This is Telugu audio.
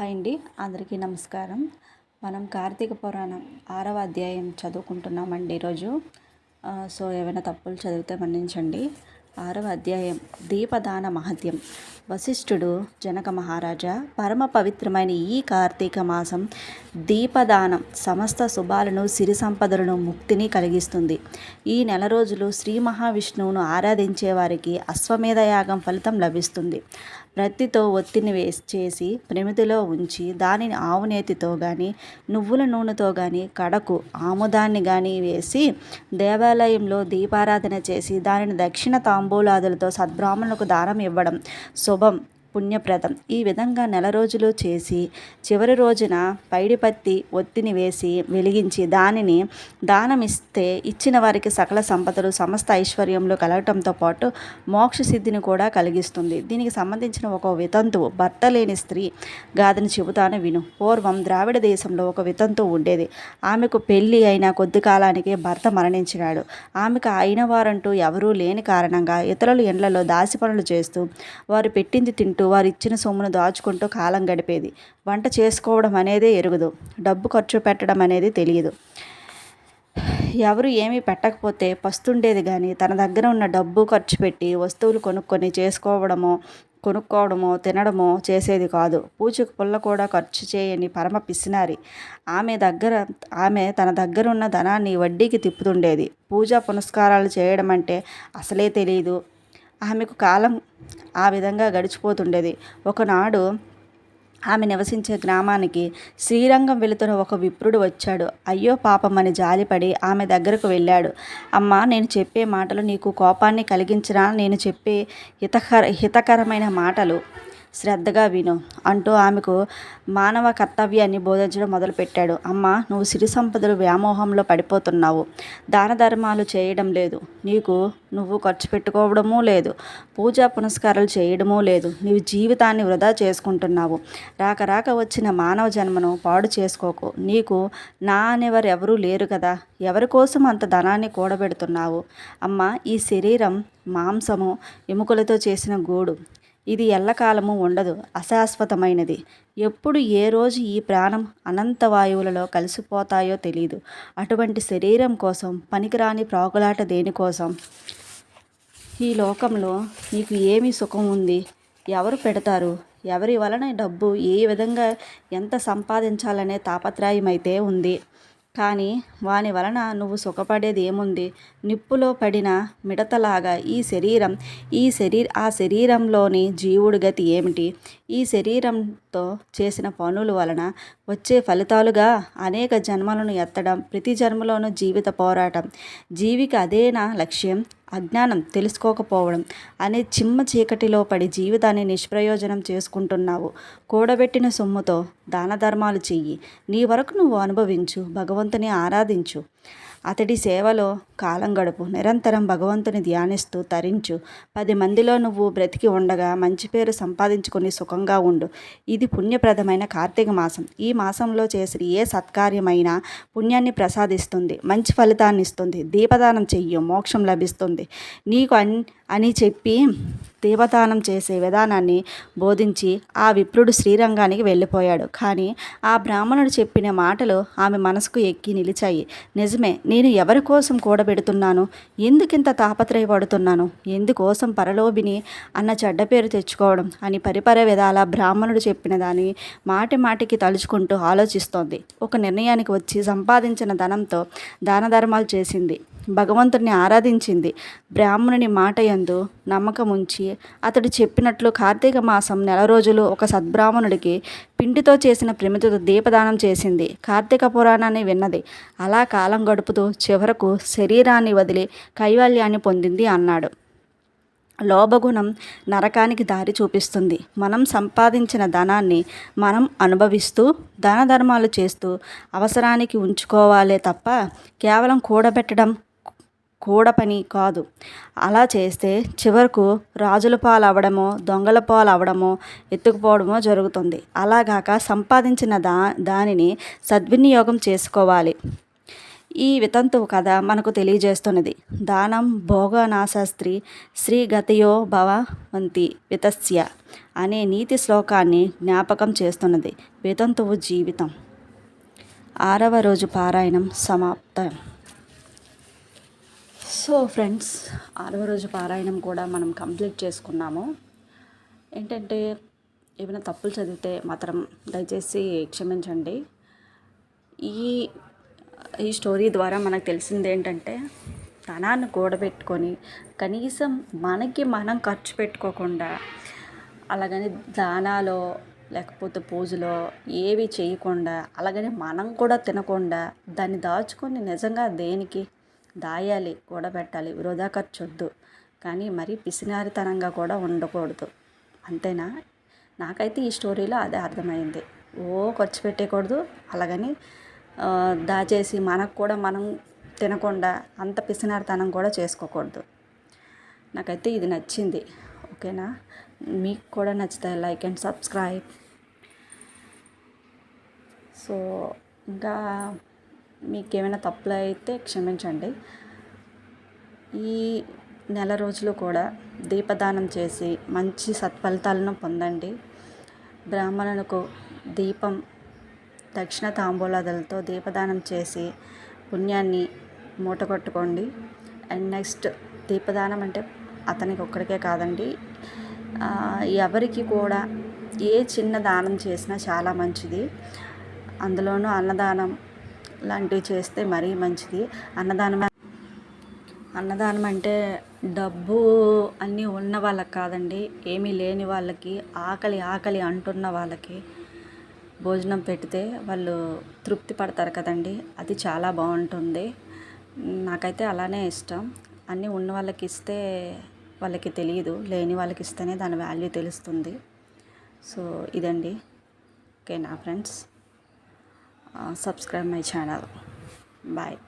హాయ్ అండి. అందరికీ నమస్కారం. మనం కార్తీక పురాణం ఆరవ అధ్యాయం చదువుకుంటున్నామండి ఈరోజు. సో ఏమైనా తప్పులు చదివితే మన్నించండి. ఆరవ అధ్యాయం దీపదాన మహత్యం. వశిష్ఠుడు జనక మహారాజా పరమ పవిత్రమైన ఈ కార్తీక మాసం దీపదానం సమస్త శుభాలను సిరి సంపదలను ముక్తిని కలిగిస్తుంది. ఈ నెల రోజులు శ్రీ మహావిష్ణువును ఆరాధించే వారికి అశ్వమేధ యాగం ఫలితం లభిస్తుంది. ప్రత్తితో ఒత్తిని వేసి చేసి ప్రమిదిలో ఉంచి దానిని ఆవు నేతితో కానీ నువ్వుల నూనెతో కానీ కడకు ఆముదాన్ని కానీ వేసి దేవాలయంలో దీపారాధన చేసి దానిని దక్షిణ తాంబూలాదులతో సద్బ్రాహ్మణులకు దానం ఇవ్వడం శుభం. పుణ్యప్రదం. ఈ విధంగా నెల రోజులు చేసి చివరి రోజున పైడిపత్తి ఒత్తిని వేసి వెలిగించి దానిని దానమిస్తే ఇచ్చిన వారికి సకల సంపదలు సమస్త ఐశ్వర్యంలో కలగటంతో పాటు మోక్ష సిద్ధిని కూడా కలిగిస్తుంది. దీనికి సంబంధించిన ఒక వితంతువు భర్త లేని స్త్రీ గాథని చెబుతాను విను. పూర్వం ద్రావిడ దేశంలో ఒక వితంతువు ఉండేది. ఆమెకు పెళ్ళి అయిన కొద్ది కాలానికి భర్త మరణించినాడు. ఆమెకు అయిన వారంటూ ఎవరూ లేని కారణంగా ఇతరుల ఇండ్లలో దాసి పనులు చేస్తూ వారు పెట్టింది తింటూ వారు ఇచ్చిన సొమ్మును దాచుకుంటూ కాలం గడిపేది. వంట చేసుకోవడం అనేదే ఎరుగుదు. డబ్బు ఖర్చు పెట్టడం అనేది తెలియదు. ఎవరు ఏమీ పెట్టకపోతే పస్తుండేది కానీ తన దగ్గర ఉన్న డబ్బు ఖర్చు పెట్టి వస్తువులు కొనుక్కొని చేసుకోవడమో కొనుక్కోవడమో తినడమో చేసేది కాదు. పూచకు పుల్ల కూడా ఖర్చు చేయని పరమ పిసినారి. ఆమె దగ్గర ఆమె తన దగ్గర ఉన్న ధనాన్ని వడ్డీకి తిప్పుతుండేది. పూజా పునస్కారాలు చేయడం అంటే అసలే తెలియదు ఆమెకు కాలం ఆ విధంగా గడిచిపోతుండేది. ఒకనాడు ఆమె నివసించే గ్రామానికి శ్రీరంగం వెళుతున్న ఒక విప్రుడు వచ్చాడు. అయ్యో పాపమని జాలిపడి ఆమె దగ్గరకు వెళ్ళాడు. అమ్మా నేను చెప్పే మాటలు నీకు కోపాన్ని కలిగించినా నేను చెప్పే హితకర హితకరమైన మాటలు శ్రద్ధగా విను అంటూ ఆమెకు మానవ కర్తవ్యాన్ని బోధించడం మొదలుపెట్టాడు. అమ్మ నువ్వు సిరి సంపదలు వ్యామోహంలో పడిపోతున్నావు. దాన ధర్మాలు చేయడం లేదు. నీకు నువ్వు ఖర్చు పెట్టుకోవడమూ లేదు. పూజా పునస్కారాలు చేయడమూ లేదు. నీవు జీవితాన్ని వృధా చేసుకుంటున్నావు. రాక రాక వచ్చిన మానవ జన్మను పాడు చేసుకోకు. నీకు నా అనేవారు ఎవరూ లేరు కదా. ఎవరి కోసం అంత ధనాన్ని కూడబెడుతున్నావు? అమ్మ ఈ శరీరం మాంసము ఎముకలతో చేసిన గూడు. ఇది ఎల్లకాలము ఉండదు అశాశ్వతమైనది. ఎప్పుడు ఏ రోజు ఈ ప్రాణం అనంత వాయువులలో కలిసిపోతాయో తెలియదు అటువంటి శరీరం కోసం పనికిరాని ప్రాకులాట దేనికోసం ఈ లోకంలో నీకు ఏమి సుఖం ఉంది? ఎవరు పెడతారు? ఎవరి వలన డబ్బు ఏ విధంగా ఎంత సంపాదించాలనే తాపత్రయం అయితే ఉంది? కానీ వాని వలన నువ్వు సుఖపడేది ఏముంది? నిప్పులో పడిన మిడతలాగా ఈ శరీరం ఈ శరీర ఆ శరీరంలోని జీవుడి గతి ఏమిటి? ఈ శరీరంతో చేసిన పనుల వలన వచ్చే ఫలితాలుగా అనేక జన్మలను ఎత్తడం ప్రతి జన్మలోనూ జీవిత పోరాటం జీవికి అదేనా లక్ష్యం అజ్ఞానం తెలుసుకోకపోవడం అనే చిమ్మ చీకటిలో పడి జీవితాన్ని నిష్ప్రయోజనం చేసుకుంటున్నావు. కూడబెట్టిన సొమ్ముతో దాన ధర్మాలు చెయ్యి. నీ వరకు నువ్వు అనుభవించు భగవంతుని ఆరాధించు. అతడి సేవలో కాలం గడుపు. నిరంతరం భగవంతుని ధ్యానిస్తూ తరించు. పది మందిలో నువ్వు బ్రతికి ఉండగా మంచి పేరు సంపాదించుకుని సుఖంగా ఉండు. ఇది పుణ్యప్రదమైన కార్తీక మాసం. ఈ మాసంలో చేసిన ఏ సత్కార్యమైనా పుణ్యాన్ని ప్రసాదిస్తుంది. మంచి ఫలితాన్ని ఇస్తుంది. దీపదానం చెయ్యి. మోక్షం లభిస్తుంది. నీకు అన్ అని చెప్పి దేవదానం చేసే విధానాన్ని బోధించి ఆ విప్రుడు శ్రీరంగానికి వెళ్ళిపోయాడు. కానీ ఆ బ్రాహ్మణుడు చెప్పిన మాటలు ఆమె మనసుకు ఎక్కి నిలిచాయి. నిజమే నేను ఎవరి కోసం కూడబెడుతున్నాను? ఎందుకింత తాపత్రయపడుతున్నాను? ఎందుకోసం పరలోభిని అన్న చెడ్డ పేరు తెచ్చుకోవడం అని పరిపర విధాల బ్రాహ్మణుడు చెప్పిన దాన్ని మాటి మాటికి తలుచుకుంటూ ఆలోచిస్తోంది. ఒక నిర్ణయానికి వచ్చి సంపాదించిన ధనంతో దాన ధర్మాలు చేసింది. భగవంతుని ఆరాధించింది. బ్రాహ్మణుని మాట యందు నమ్మకం ఉంచి అతడు చెప్పినట్లు కార్తీక మాసం నెల రోజులు ఒక సద్బ్రాహ్మణుడికి పిండితో చేసిన ప్రమిదతో దీపదానం చేసింది. కార్తీక పురాణాన్ని విన్నది. అలా కాలం గడుపుతూ చివరకు శరీరాన్ని వదిలి కైవల్యాన్ని పొందింది అన్నాడు. లోభగుణం నరకానికి దారి చూపిస్తుంది. మనం సంపాదించిన ధనాన్ని మనం అనుభవిస్తూ దాన ధర్మాలు చేస్తూ అవసరానికి ఉంచుకోవాలే తప్ప కేవలం కూడబెట్టడం కూడ పని కాదు. అలా చేస్తే చివరకు రాజుల పాలు అవడమో దొంగల పాలు అవడమో ఎత్తుకుపోవడమో జరుగుతుంది. అలాగాక సంపాదించిన దా దానిని సద్వినియోగం చేసుకోవాలి. ఈ వితంతువు కథ మనకు తెలియజేస్తున్నది. దానం భోగనాశాస్త్రి శ్రీ గతయో భవంతి వితస్య అనే నీతి శ్లోకాన్ని జ్ఞాపకం చేస్తున్నది వితంతువు జీవితం. ఆరవ రోజు పారాయణం సమాప్తం. సో ఫ్రెండ్స్ ఆరవ రోజు పారాయణం కూడా మనం కంప్లీట్ చేసుకున్నాము. ఏంటంటే ఏమైనా తప్పులు చదివితే మాత్రం దయచేసి క్షమించండి. ఈ ఈ స్టోరీ ద్వారా మనకు తెలిసింది ఏంటంటే ధనాన్ని కూడబెట్టుకొని కనీసం మనకి మనం ఖర్చు పెట్టుకోకుండా అలాగని దానాలో లేకపోతే పూజలో ఏవి చేయకుండా అలాగని మనం కూడా తినకుండా దాన్ని దాచుకొని నిజంగా దేనికి దాయాలి కూడబెట్టాలి వృధా ఖర్చు వద్దు కానీ మరీ పిసినారితనంగా కూడా ఉండకూడదు. అంతేనా? నాకైతే ఈ స్టోరీలో అదే అర్థమైంది. ఓ ఖర్చు పెట్టేయకూడదు అలాగని దాచేసి మనకు కూడా మనం తినకుండా అంత పిసినారితనం కూడా చేసుకోకూడదు. నాకైతే ఇది నచ్చింది. ఓకేనా? మీకు కూడా నచ్చితే లైక్ అండ్ సబ్స్క్రైబ్. సో ఇంకా మీకు ఏమైనా తప్పులు అయితే క్షమించండి. ఈ నెల రోజులు కూడా దీపదానం చేసి మంచి సత్ఫలితాలను పొందండి. బ్రాహ్మణులకు దీపం దక్షిణ తాంబూలాదులతో దీపదానం చేసి పుణ్యాన్ని మూటగొట్టుకోండి. అండ్ నెక్స్ట్ దీపదానం అంటే అతనికి ఒక్కడికే కాదండి. ఎవరికి కూడా ఏ చిన్న దానం చేసినా చాలా మంచిది. అందులోనూ అన్నదానం లాంటివి చేస్తే మరీ మంచిది. అన్నదానం అన్నదానం అంటే డబ్బు అన్నీ ఉన్న వాళ్ళకి కాదండి. ఏమీ లేని వాళ్ళకి ఆకలి ఆకలి అంటున్న వాళ్ళకి భోజనం పెడితే వాళ్ళు తృప్తి పడతారు కదండి. అది చాలా బాగుంటుంది. నాకైతే అలానే ఇష్టం. అన్నీ ఉన్న వాళ్ళకి ఇస్తే వాళ్ళకి తెలియదు. లేని వాళ్ళకి ఇస్తేనే దాని వాల్యూ తెలుస్తుంది. సో ఇదండి. ఓకే నా friends. Subscribe my channel. Bye.